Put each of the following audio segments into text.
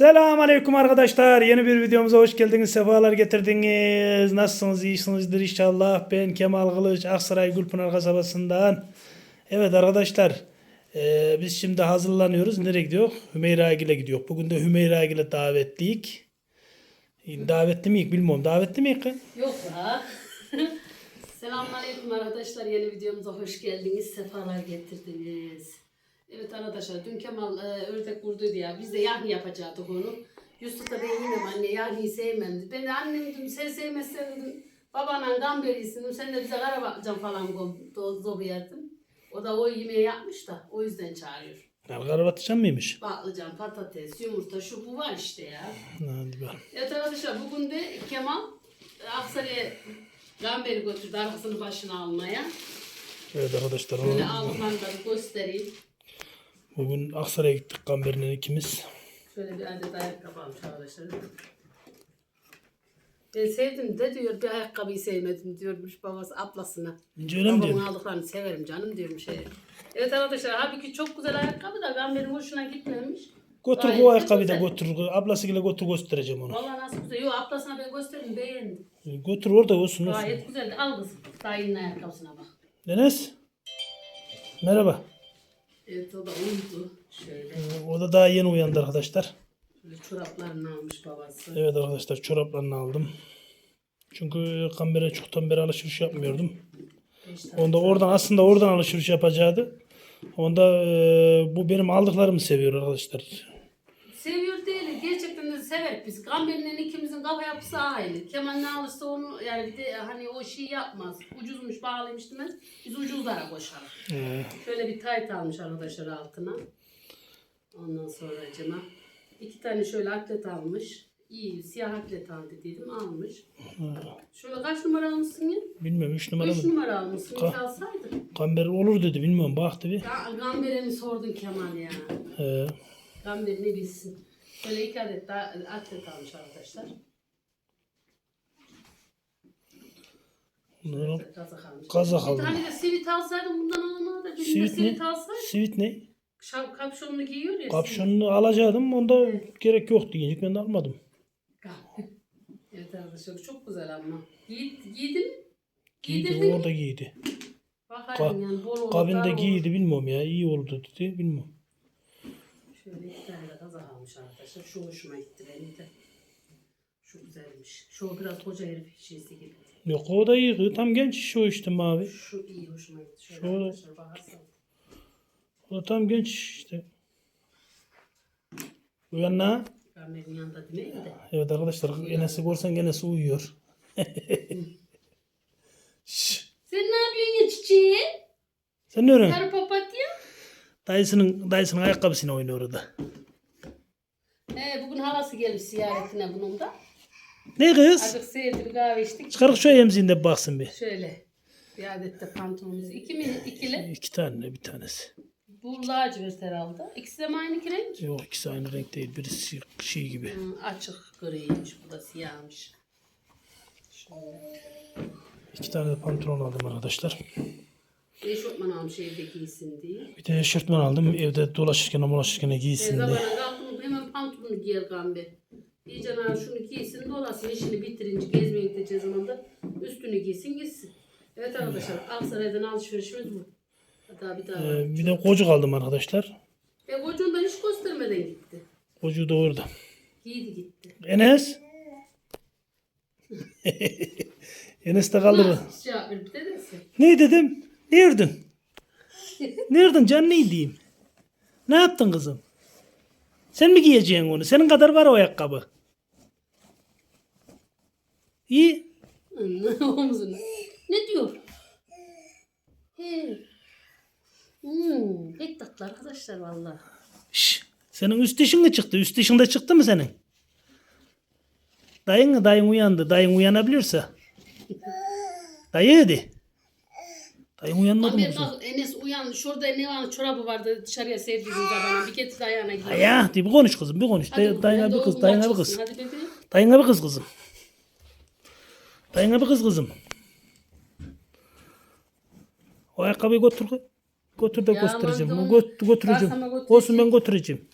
Selamun Aleyküm arkadaşlar. Yeni bir videomuza hoş geldiniz. Sefalar getirdiniz. Nasılsınız? İyisinizdir inşallah. Ben Kemal Kılıç, Aksaray Gülpınar kasabasından. Evet arkadaşlar. eee, biz şimdi hazırlanıyoruz. Nereye gidiyor? Hümeyra Gil'e gidiyor. Bugün de Hümeyra Gil'e davetliyik. Davetli miyik bilmiyorum. Davetli miyik? Yok ya. Selamünaleyküm arkadaşlar. Yeni videomuza hoş geldiniz. Sefalar getirdiniz. Evet arkadaşlar dün Kemal e, ördek vurduydu ya. Biz de yahni yapacaktık onu. Yusuf da ben yine anne yahniyi sevmem. Ben de annem dedim sen sevmezsen dedim. Babana gamberisin dedim. Sen de bize kara bakacaksın falan dozu yerdim. O da o yemeği yapmış da o yüzden çağırıyor. Ya, Karabatıcan mıymış? Patlıcan, patates, yumurta şu bu var işte ya. Hadi bakalım. Evet arkadaşlar bugün de Kemal Aksaray'a Gamberi götürdü arkasını başına almaya. Evet arkadaşlar. Aldıklarını da göstereyim. Bugün Aksaray'a gittik Gamber'le ikimiz. Şöyle bir adet ayakkabı almış arkadaşlar. Ben sevdim de diyor bir ayakkabıyı sevmedim diyormuş babası ablasına. İnce öyle mi Babamın diyorsun? aldıklarını severim canım diyormuş. Şey. Evet arkadaşlar halbuki çok güzel ayakkabı da Gamber'in hoşuna gitmemiş. Götür Gayet bu de ayakkabıyı da güzel. götür. Ablasıyla götür göstereceğim onu. Vallahi nasıl güzel. Yok ablasına ben gösterdim beğendim. Götür orada olsun olsun. Gayet güzeldi. Al kızım. Dayının ayakkabısına bak. Enes. Merhaba. Evet o da uyudu. Şöyle. Ee, O da daha yeni uyandı arkadaşlar. Böyle çoraplarını almış babası. Evet arkadaşlar çoraplarını aldım. Çünkü kamera çoktan beri alışveriş yapmıyordum. Onda oradan aslında oradan alışveriş yapacaktı. Onda e, bu benim aldıklarımı seviyor arkadaşlar. Seviyor değil. Gerçekten de sever biz. Gamber'in ikimizin kafa yapısı aynı. Kemal ne alırsa onu yani bir de hani o şeyi yapmaz. Ucuzmuş pahalıymış demez. Biz ucuzlara koşarız. Ee, Şöyle bir tayt almış arkadaşlar altına. Ondan sonra cama. iki tane şöyle atlet almış. İyi siyah atlet aldı dedim almış. Şöyle kaç numara almışsın ya? bilmiyorum 3 numara Üç mı? numara almışsın. Ka- İki alsaydın. Kamber olur dedi bilmiyorum baktı bir. Ya Gamber'e mi sordun Kemal ya? Ee, Gamber ne bilsin. Böyle iki adet daha atlet almış arkadaşlar. bunları- Kazak almış. Kazak Bir aldım. tane de sivit alsaydım bundan alamadı. Birinde Sivit sivit, ne? alsaydım. Sivit ne? Şap, kapşonunu giyiyor ya. sivit. Kapşonunu alacaktım. Onda gerek yoktu. Diyecek ben de almadım. evet arkadaşlar çok güzel ama. Giy, giydin mi? Giydi. Giydirdin mi? Orada giydi. Bakayım Ka- yani bol olur. Kabinde olur. giydi bilmiyorum ya. iyi oldu dedi. Bilmiyorum. Şöyle iki tane de kazak almış arkadaşlar. Şu hoşuma gitti benim de. Şu güzelmiş. Şu biraz koca herif şeysi gibi. Yok o da iyi. Tam genç şu işte mavi. Şu iyi hoşuma gitti. Şöyle Şöyle. arkadaşlar bakarsanız. O da tam genç işte. Uyanna. Gamber'in yanında demeyeyim de. Evet arkadaşlar Enes'i görsen Enes uyuyor. Şşş. Sen ne yapıyorsun ya çiçeği? Sen ne öğren? Sarı papatya. Dayısının, dayısının ayakkabısını oynuyor orada. He, bugün halası gelmiş ziyaretine bunun da. Ne kız? Azıcık seyirdi bir kahve içtik. Çıkarık şu emziğinde baksın bir. Şöyle. Bir adet de pantolonumuz. İki mi? ikili. İki tane bir tanesi. Bu lacivert herhalde. İkisi de mi aynı iki renk? Yok ikisi aynı renk değil. Birisi şey gibi. Hı, açık griymiş. Bu da siyahmış. Şöyle. İki tane de pantolon aldım arkadaşlar. Eşofman almış evde giysin diye. Bir de eşofman aldım. Evde dolaşırken dolaşırken E, giysin diye. zamana kalktım hemen pantolonu giyer gamber. İyice şunu giysin dolasın işini bitirince gezmeye gideceği zaman da üstünü giysin gitsin. Evet arkadaşlar Aksaray'dan alışverişimiz bu. Hatta bir daha. Ee, bir de kocuk aldım arkadaşlar. E kocuğunu da hiç göstermeden gitti. Kocuğu da orada. Giydi gitti. Enes. Enes de kaldı. Nasıl cevap verip dedesi? Ne dedim? Nereden? Nereden can ne diyeyim? Ne yaptın kızım? Sen mi giyeceksin onu? Senin kadar var o ayakkabı. İyi. Omzuna. Ne diyor? He. Hmm, pek tatlı arkadaşlar valla. Şş, senin üst dişin mi çıktı? Üst dişin de çıktı mı senin? Dayın mı? Dayın uyandı. Dayın uyanabilirse. Dayı hadi. Dayın uyanmadı mı? Abi kızım? bak Enes uyan. Şurada ne var çorabı vardı dışarıya sevdiğiniz adamın. Bir getir ayağına gidiyor. Ya bir konuş kızım bir konuş. Day, dayına bir kız, dayına bir kız. Hadi bebeğim. Dayına bir kız kızım. Dayına bir kız kızım. O ayakkabıyı götür. Götür de Ya göstereceğim. aman Gö- götüreceğim. Olsun ben götüreceğim.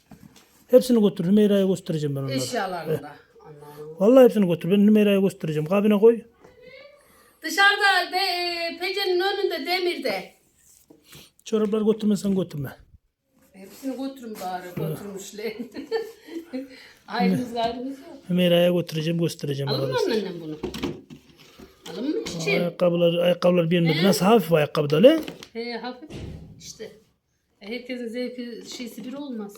Hepsini götür. Hümeyra'ya göstereceğim ben onları. Eşyalarını da. Allah'ım. Vallahi hepsini götür. Ben Hümeyra'ya göstereceğim. Kabine koy. Dışarıda de, e, pencerenin önünde demirde. Çorapları götürmesen götürme. Hepsini götürün bari götürmüşler. ayrımız gayrımız yok. Hümeyra'ya götüreceğim göstereceğim Alın mı arkadaşlar. bunu? Alın mı çiçeğim? Ayakkabılar, ayakkabılar bir Nasıl hafif ayakkabı da öyle? He hafif işte. E, Herkesin zevki şeysi bir olmaz.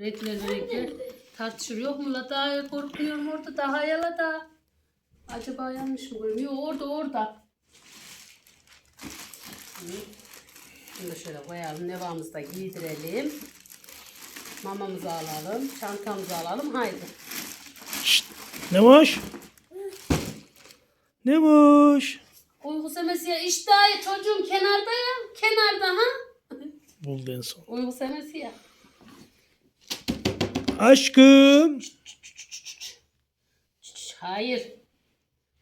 Renkler renkler. Tartışır yok mu la daha korkmuyorum orada daha yala da. Acaba yanlış mı görüyorum? Yok orada orada. Da şöyle koyalım. Nevamızı da giydirelim. Mamamızı alalım. Çantamızı alalım. Haydi. Ne boş? Ne boş? Uyku semesi ya. İşte çocuğum kenarda ya. Kenarda ha. Buldu en son. Uyku semesi ya. Aşkım. Hayır.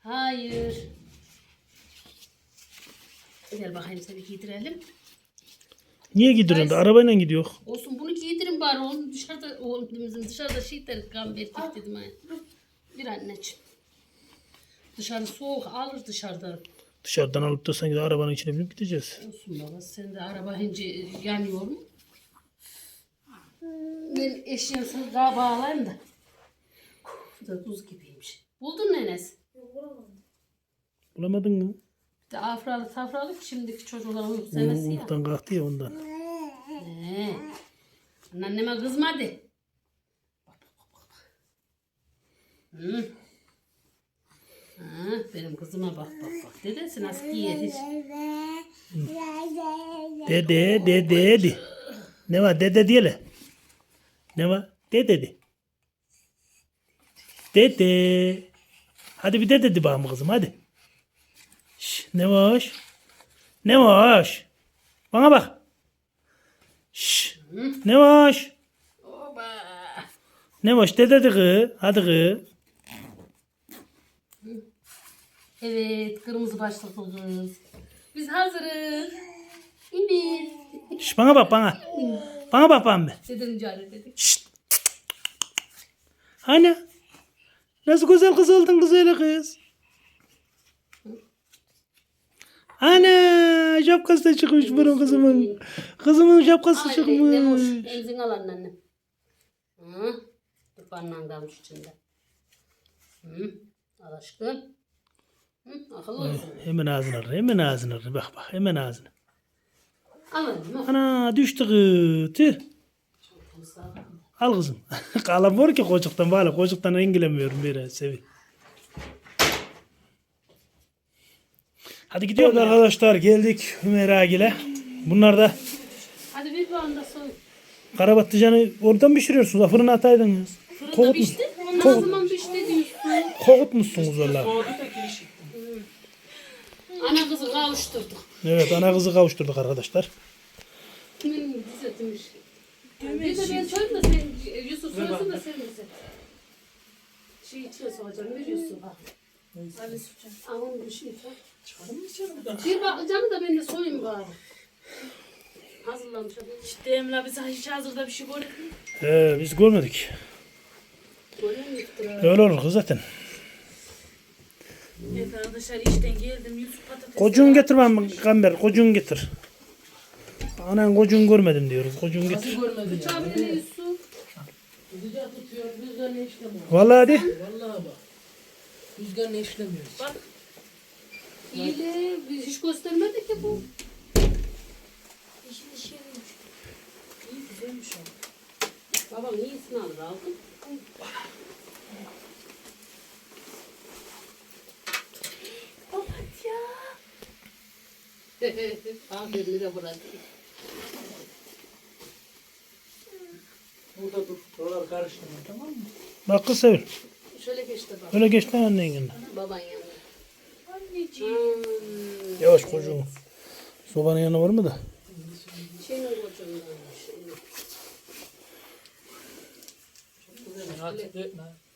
Hayır. Gel bakayım seni giydirelim. Niye gidiyorsun da? Arabayla gidiyor. Olsun bunu giydirin bari. Oğlum dışarıda, oğlum bizim dışarıda şey dedik kan verdik dedim. hani. Bir anneciğim. Dışarı soğuk alır dışarıda. Dışarıdan alıp da sanki de arabanın içine binip gideceğiz. Olsun baba sen de araba hince yanıyor mu? Ben eşeğimsini daha bağlayayım da. Bu da buz gibiymiş. Buldun mu Enes? Bulamadın mı? Bir de afralı tafralı şimdiki çocuklar uyku sevmesi ya. Uykudan kalktı ya ondan. He. Anneme kızma de. Bak, bak, bak, bak. Hı. Ha, benim kızıma bak bak bak. Dedesi nasıl giyer hiç. Dede, dede, dede. Ne var? Dede diyele. Ne var? Dede de. Dede. Hadi bir de bakalım kızım hadi. Şş, ne var? Ne var? Bana bak. Şş, ne? Oba. Ne? Dede de kız. Hadi kız. Evet kırmızı başlıklı kız. Biz hazırız. İndir. Şş, bana bak bana. Bana bak bana. Dedim cari dedik. Şşt. Hani? Nasıl güzel kız oldun kız öyle kız. Ana şapkası da çıkmış bunun kızımın. Kızımın şapkası Ay çıkmış. Emzin al anneannem. Hı. Tufanla kalmış içinde. Hı. Al aşkım. Hı. Akıllı olsun. Hemen ağzına arı, hemen ağzına arı. Bak bak hemen annem al. Ana düştü. Tüh. Al kızım. Kalamıyor ki kocuktan valla. Kocuktan engellemiyorum bir sevi. Hadi gidiyoruz arkadaşlar. Geldik Hümeragil'e. Bunlar da Hadi bir puan da soy. karabatlıcanı oradan pişiriyorsunuz? Fırına ataydınız. Fırında Kovut, pişti. Ondan zaman pişti diyorsun. kovutmuşsunuz valla. Ana kızı kavuşturduk. Evet ana kızı kavuşturduk arkadaşlar. Kimin düzeltmiş. Bir de ben soyayım da sen Yusuf soysun da sen düzelt. Şey içine sokacağım. Bir Yusuf'a. Ali Sucan. Aman bir şey. Bir bakacağım da ben de soyayım bari. Hazırlamış adam. İşte Emla biz hiç hazırda bir şey gördük mü? Ee, biz görmedik. Böyle mi iftira? Öyle olur kız zaten. Evet arkadaşlar işten geldim Yusuf patates. Kocuğun getir bana Gamber. Kocuğun getir. Anan kocuğun görmedim diyoruz. Kocuğun getir. Bıçağı bir de Yusuf. Vallahi hadi. Rüzgar ne işlemiyor? İyi de biz hiç göstermedik ki bu. İyi güzelmiş o. Babam iyisini alır aldın. Papatya. Aferin de bırak. Burada dur. Oralar karıştırma tamam mı? Bak kız Sevil. Şöyle geç de bak. Öyle geç lan annen yanına. Baban yanına. Anneciğim. Hmm. Yavaş kocuğum. Sobanın yanına var mı da? Şeyin kocuğundan.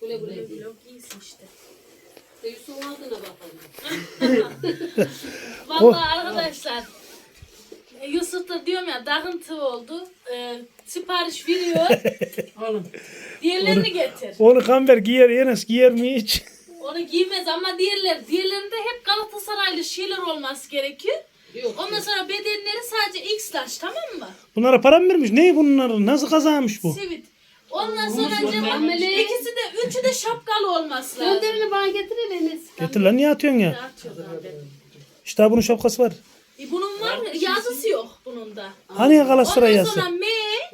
Güle güle. Vlog iyisin işte. Yusuf'un adına bakalım. Vallahi arkadaşlar. Yusuf da diyorum ya dağıntı oldu. E, sipariş veriyor. Oğlum. Diğerlerini getir. Onu Kamber giyer Enes giyer mi hiç? Onu giymez ama diğerler, diğerlerinde hep Galatasaraylı şeyler olması gerekiyor. Yok. Ondan sonra bedenleri sadece X large tamam mı? Bunlara para mı vermiş? Ne bunlar? Nasıl kazanmış bu? Sivit. Ondan sonra acaba Amele. ikisi de üçü de şapkalı olması lazım. Gönderini bana getirin Enes. Getir lan niye atıyorsun ya? Atıyorlar ben. İşte bunun şapkası var. E, bunun var yazısı yok bunun da. Hani Galatasaray Ondan yazısı? sonra M,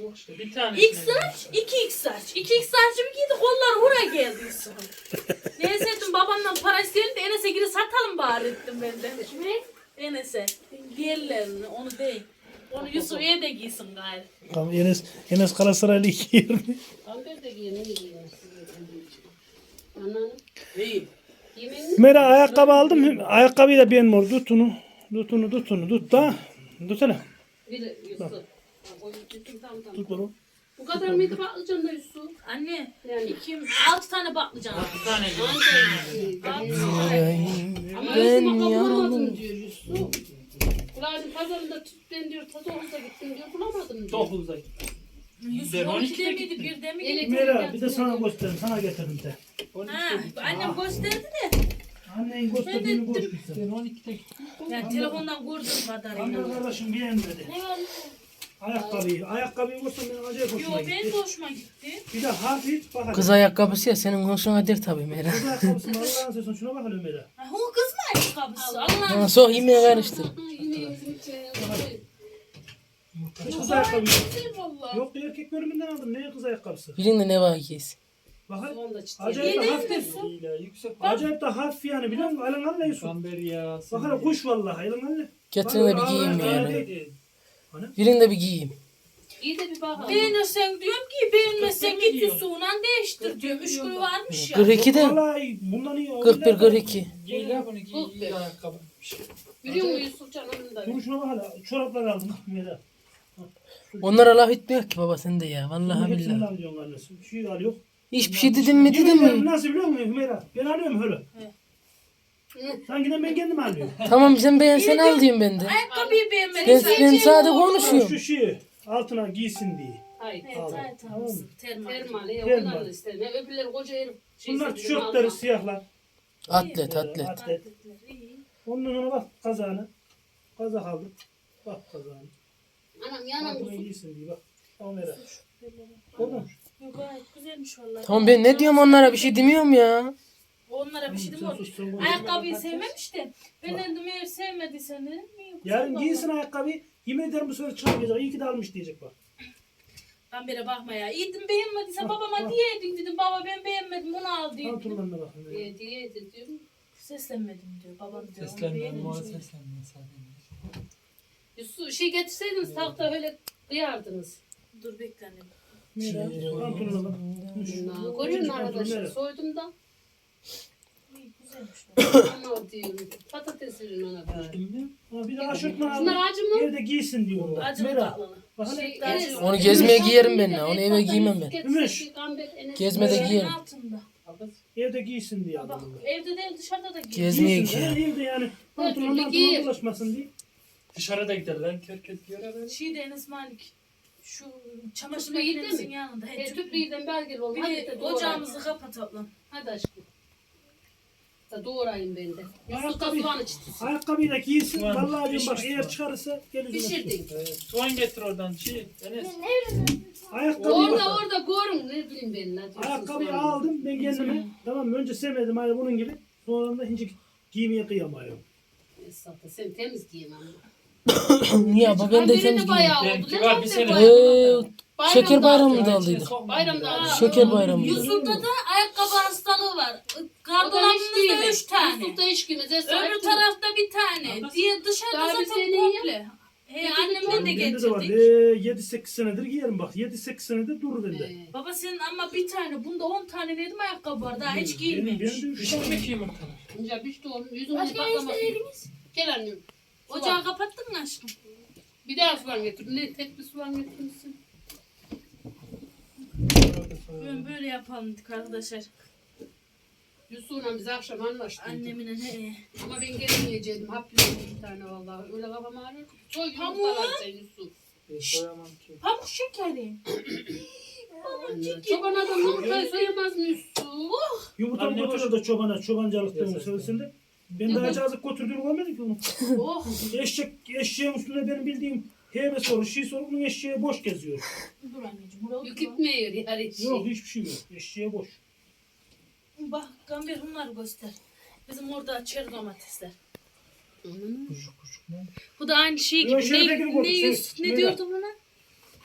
Yok işte bir tane. X large, 2 X large. 2 X large'ı bir giydi kollar hura geldi Yusuf. Neyse dedim babamdan para isteyelim de Enes'e gidip satalım bari ettim ben de. Enes'e. Diğerlerini onu değil. Onu Yusuf evde giysin gayrı. Tamam, Enes, Enes Galatasaraylı giyer mi? Amber de giyin. Ne giyin? Ananı. İyi. Yemeğini? Mera ayakkabı aldım. Ayakkabıyı da beğenmiyor. Tut onu. Tut onu tut da. Tut hele. Yusuf. Tut onu. Bu kadar mıydı patlıcan da Yusuf? Anne, Yani. iki, altı tane baklayacağım. Bir tane. Ama Yusuf'a bulamadım diyor Yusuf. Kulağın pazarında tut ben diyor ta dokuzda gittim diyor bulamadım diyor. Dokuzda. Yusuf Ben 12'de 12'de miydi, 1'de miydi? Elektrik Mera bir de sana gelsin. göstereyim. Sana getirdim de. Ha, annem gösterdi de. Annen gösterdiğini boş ver sen. Ben 12'de gittim. Yani telefondan gördüğüm kadarıyla. Amca kardeşim beğenmedi. Ne var? Ayakkabıyı. Ayakkabıyı görsem benim acayip Yo hoşuma benim gitti. de hoşuma gitti. Bir de hafif bak. Kız ayakkabısı ya senin hoşuna gider tabii Mera. Kız ayakkabısı mı? Allah'ın sesini şuna bak hele. Ha, o kız mı ayakkabısı? Allah'ım. Ha, sok yemeğe karıştır. Kız ayakkabı. Valla. Yok bir erkek bölümünden aldım. Ne kız ayakkabısı? Birinde ne var giysin. Bak hadi. Son da çıtı. Acayip de hafif. İyi la yüksek. Acayip de hafif yani biliyor musun? Alın anne Yusuf. Kamber ya. Kuş vallahi. Alın anne. Getirin de bir giyeyim yani. Birinde bir giyeyim. İyi de bir bak. Beğenirsen diyorum ki beğenmezsen Gösterme git diyor. Yusuf'la değiştir diyorum. Üç gün varmış ya. 42 de Vallahi bundan iyi. 41 42. Giy la bunu giy. İyi ayakkabı. Biliyor musun Yusuf canımın da? Duruşuna bak hele. Çoraplar aldım. Mera. Onlara laf etmiyor ki baba sen de ya. Vallahi billahi. annesi. Bir şey alıyor. Hiçbir şey dedim mi Yemin dedim ederim mi? Nasıl biliyor musun Hümeyra? Ben alıyorum öyle. Sanki de ben kendim alıyorum. Tamam sen beğensen al diyeyim ben de. Ayakkabıyı Ben, beğenmediysen. ben sade Şu konuşuyorum. şeyi altına giysin diye. Hayır. Evet, evet, Tamam. Termal. Termal. Ya Termal. onlar da ister. Ne öbürleri koca herif. şey Bunlar sevdim, tişörtleri alma. siyahlar. Atlet atlet. Atlet. Ondan sonra bak kazağını. Kazak aldım. Bak kazağını. Anam yanam Altına giysin diye bak. Tamam Mera. Olmuş. Yok gayet güzelmiş vallahi. Tamam ben ne diyorum onlara bir şey demiyorum ya. Onlara bir şey demiyorum. Ayakkabıyı sevmemiş de. Ben dedim eğer sevmediysen dedim. Yarın giysin ayakkabıyı. Yemin ederim bu sefer çıkarmayacak. İyi ki de almış diyecek bak. Ben bire bakma ya. İyiydim beğenmediysen babama diyeydin dedim. Baba ben beğenmedim onu al diye. Pantolonlarına bak. Mera. Diye diye de diyorum. Seslenmedim diyor. Babam diyor. onu Seslenme. beğenince- Muha seslenme sadece. Yusuf şey getirseydiniz tahta öyle kıyardınız. Dur bekle annem. Mera. Pantolonuna bak. Görüyor musun arkadaşlar? Soydum da. Ama diyorum. Patates verin ona bari. Ama bir de aşırtma Bunlar aldım. acı mı? Evde giysin diyor onlar. Acılı Mera. tatlılı. Bak hele. Şey, Acı. Enes- Onu gezmeye giyerim ben ya, onu eve giymem ben. Enes- Gezmede giyerim. altında. Evde giysin diye Bak aldım. bunlar. evde değil dışarıda da giy. Gezmeye Giysin. giyerim. Evde yani. Pantolon türlü pantolon giyer. dolaşmasın diye. Dışarıda gider lan. Herkes giyer böyle. Şey de Enes Malik. Şu çamaşır Tüplü makinemizin değil mi? yanında. He, E, tüplü. tüplüyden belgeli olun. Bir Hadi de ocağımızı kapatalım. Hadi aşkım. Da doğrayayım ben de. Yusuf da Ayakkabı- soğan içti. Ayakkabıyı da giysin. Var. Vallahi diyorum bak Pişmiş eğer var. çıkarırsa gel üzerine. Pişirdin. Evet, soğan getir oradan. Şey, Enes. Ayakkabıyı, Orada orada görün ne bileyim ben. Ne diyorsun ayakkabıyı soğanı? aldım ben kendime. Tamam mı? önce sevmedim aynı bunun gibi. Sonra da hiç giymeye kıyamıyorum. Esnafta sen temiz giyin ama. Niye baba ben de temiz giyeyim. bayağı oldu. Var, bir sene. Ee, şeker bayramı da aldıydık. Bayramda. Şeker bayramı. Yusuf'ta da ayakkabı hastalığı var. O da hiç Gardırobumuzda giymez. üç tane. Yusuf da hiç. Esra Öbür tarafta bir tane. Diye dışarıda Daha bir zaten sene komple. He annemden de Bende de var. getirdik. Ee, 7-8 senedir giyerim bak. 7-8 senedir durur bende. Ee, Baba senin ama bir tane. Bunda on tane dedim ayakkabı var. Daha hiç Benim, benim de üç tane. mi ki yumurtalar? Önce bir işte onun yüzümü Başka ne istediniz? Gel annem. Ocağı kapattın mı aşkım? Bir daha soğan getir. Ne tek bir soğan getirmişsin. Ben böyle yapalım arkadaşlar. Yusuf'la biz akşam anlaştık. Annemin ne? Ama ben gelemeyecektim. Hap yiyorum bir tane vallahi. Öyle kafam ağrıyor. Soy Tamam. yumurtalar sen Yusuf. Ben soyamam ki. Pamuk şekeri. Çoban adam yumurtayı soyamaz mı Yusuf? Yumurta Anne götürür de çobana, çobancılık diyorum Yasak. Ben daha cazık götürdüğünü görmedim ki onu. Oh. Eşek, eşeğin üstünde benim bildiğim heybe soru, şey soru bunun eşeğe boş geziyor. Dur anneciğim. Buraya Yük gitmiyor yani hiç. Yok hiçbir şey yok. Eşeğe boş. Bak Gamber bunları göster. Bizim orada çeri domatesler. Kucuk kucuk ne? Bu da aynı şey gibi. şöyle Ne, koy, yüz, şey, ne şöyle. diyordun buna?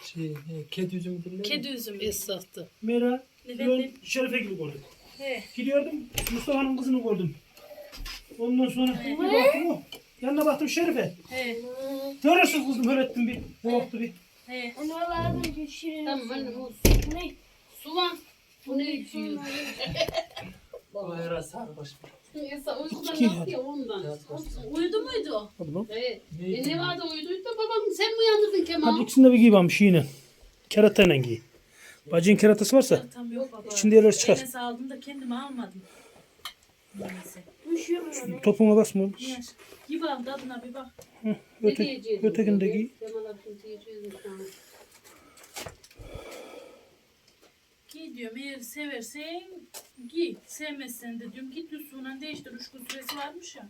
Şey, e, kedi üzümü dinler Kedi üzümü. Esastı. Mera, Efendim? ben Şerife gibi gördüm. He. Gidiyordum, Mustafa'nın kızını gördüm. Ondan sonra bir baktım o. Yanına baktım Şerife. He. Görürsün kızım böyle ettim bir. Korktu bir. He. Tamam anne o Ne? soğan. Bu ne içiyor? Sarbaş. Neyse o yüzden İki yapıyor ondan. Uyudu muydu? Hadi bak. Evet. E ne vardı uyuduydu da babam sen mi uyandırdın Kemal? Hadi ikisini de bir giy bakalım şeyine. Keratayla giy. Bacın keratası varsa Tam yok baba. içinde yerler çıkar. Enes aldım da kendime almadım. Neyse. Topuna basma. Yer. Gibi al tadına bir bak. Ne Öte, ötekini de giy. Giy diyorum eğer seversen giy. Sevmezsen de diyorum git üstünden değiştir. Üç gün süresi varmış ya.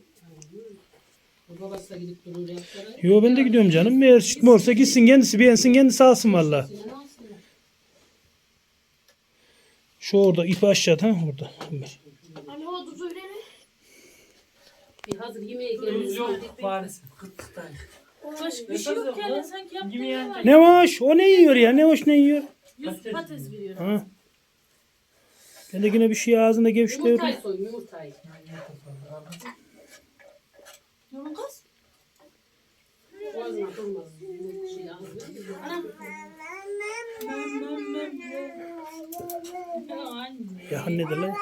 Bu babası da gidip durur yaptıra. Yo ben de gidiyorum canım. Eğer şitme olsa gitsin kendisi beğensin kendisi alsın valla. Şu orada ipi aşağıda ha orada. Ömer. Hazır yemeğe gelmiş. Yok maalesef. Kıt tane. Başka bir şey yok yani sanki yaptığın ne var? Ne hoş o ne yiyor ya ne hoş ne yiyor. Yüz patates veriyor. Ha. Ben de yine bir şey ağzında gevşliyorum. Yumurtayı soy yumurtayı. Yolun kız. Şey. Anam. Ya anne. Ya anne de lan.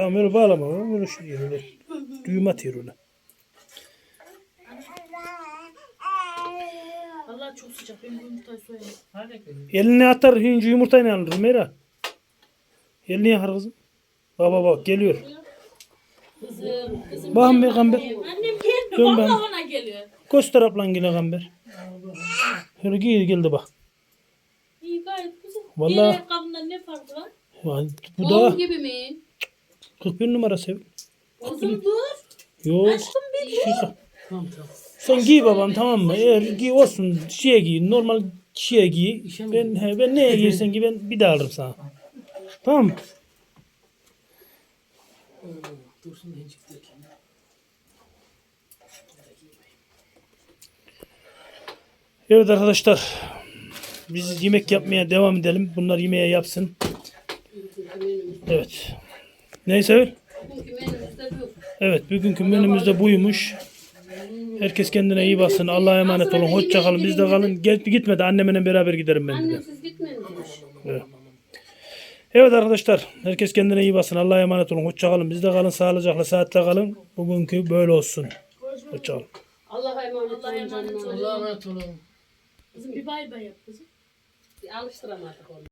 Tamam öyle bağlama. Öyle şey yiyor öyle. Düğüm atıyor öyle. Vallahi çok sıcak. Ben bu yumurtayı soyayım. Eline atar hinci yumurtayla alır Mera. Elini yakar kızım. Baba bak geliyor. Kızım, kızım. Bakın bir gamber. Annem geldi. Dön ben. Vallahi ona geliyor. Göster ablan yine gamber. Şöyle giy geldi bak. İyi gayet güzel. Vallahi- Diğer ayakkabından ne farkı var? Bu Oğlum da gibi mi? 41 numara sev. Kızım dur. Yok. Aşkım bir dur. Tamam tamam. Sen giy babam tamam mı? Eğer giy olsun şeye giy. Normal şeye giy. Ben, he, ben neye giysen giy ben bir daha alırım sana. Tamam mı? Dursun. Evet arkadaşlar. Biz yemek yapmaya devam edelim. Bunlar yemeğe yapsın. Evet. Neyse. Evet bugünkü menümüz de buymuş. Herkes kendine iyi baksın. Allah'a emanet olun. Hoşça kalın. Bizde kalın. Gel, gitmedi. Annemle beraber giderim ben de. Annem siz gitmeyin demiş. Evet. Evet arkadaşlar. Herkes kendine iyi baksın. Allah'a emanet olun. Hoşça kalın. Bizde kalın. Sağlıcakla saatte kalın. Bugünkü böyle olsun. Hoşça kalın. Allah'a emanet Allah'a olun emanet canım. olun. Allah'a emanet olun. Kızım bir bay bay yap kızım. Alıştıramadık onu.